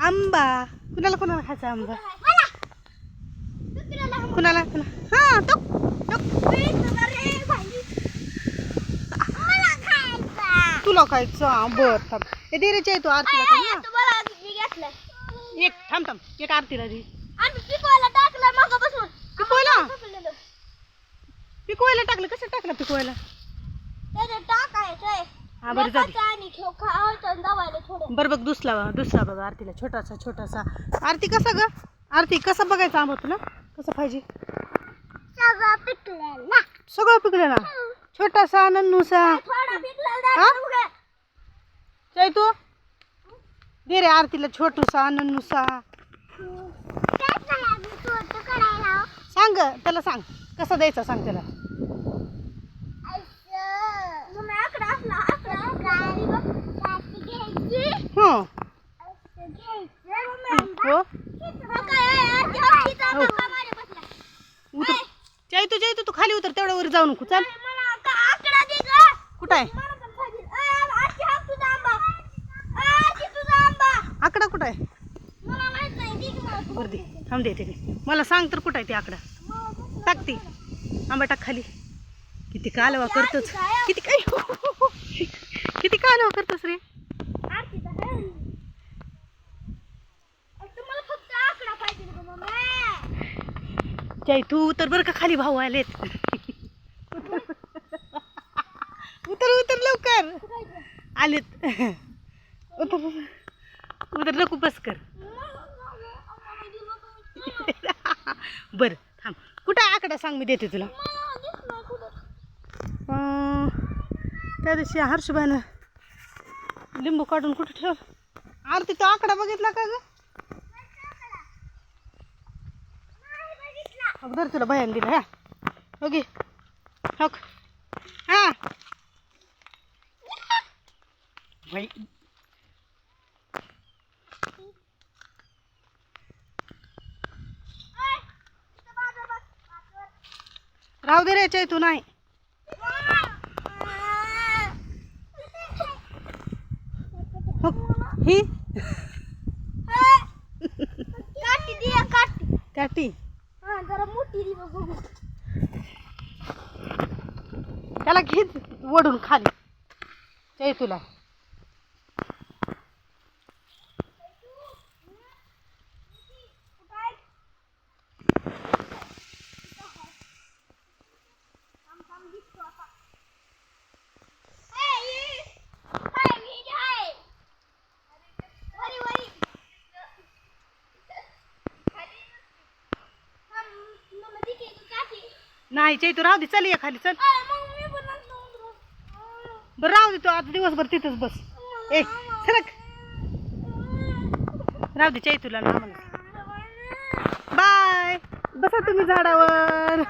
आंबा. कुणाला कुणाला खायचा आंबा? कुणाला? कुणाला? हा तो तुला खायचं? हा, बर थांब. हे दिरेचे आहे तू आरतीला थांब ना. एक थांब थांब. एक आरतीला दे. पिकवायला पिकवायला टाकलं? कसं टाकलं पिकवायला? हा बरं जाऊ दे. बरं बघ दुसरा दुसरा बघ आरतीला छोटासा छोटासा. आरती कसा ग? आरती कसा बघायचा आंबा तुला? कसं पाहिजे? सगळं पिकलं ना छोटासा नन्नूसा. जय तू? दे रे आरतीला छोटूसा नन्नूसा. सांग ग, त्याला सांग. कसा द्यायचा सांग त्याला. हो उतर जय तू जय तू तू खाली उतर तेवढ्या वर जाऊ नको चल. कुठं आहे? आकडा कुठं आहे? बरं दे थांब दे ते मला सांग तर कुठं आहे ते आकडा. टाक ती. आंबा टाक खाली. किती कालवा करतोच किती काय? किती कालवा करतोस रे? जय तू उतर बरं का खाली भाऊ आलेत. उतर उतर लवकर. आलेत. उतर उतर. नको बस कर. बरं थांब. कुठं आहे आकडा? सांग मी देते तुला. त्या दिवशी हर्षभानं लिंबू काढून कुठं ठेव आरती तो आकडा बघितला का ग? अगोदर तुला भयान दिला ह्या ओके हक हा। बाई राहू दे रे चै तू नाही हो। ही काठी त्याला घेत ओढून खाली. ते तुला. नाही चै तू राहू दे चल ये खाली चल बरं राहू दे तू आता दिवसभर तिथंच बस. ए सरक. राहू दे चै तुला ना बाय. बसा तुम्ही झाडावर.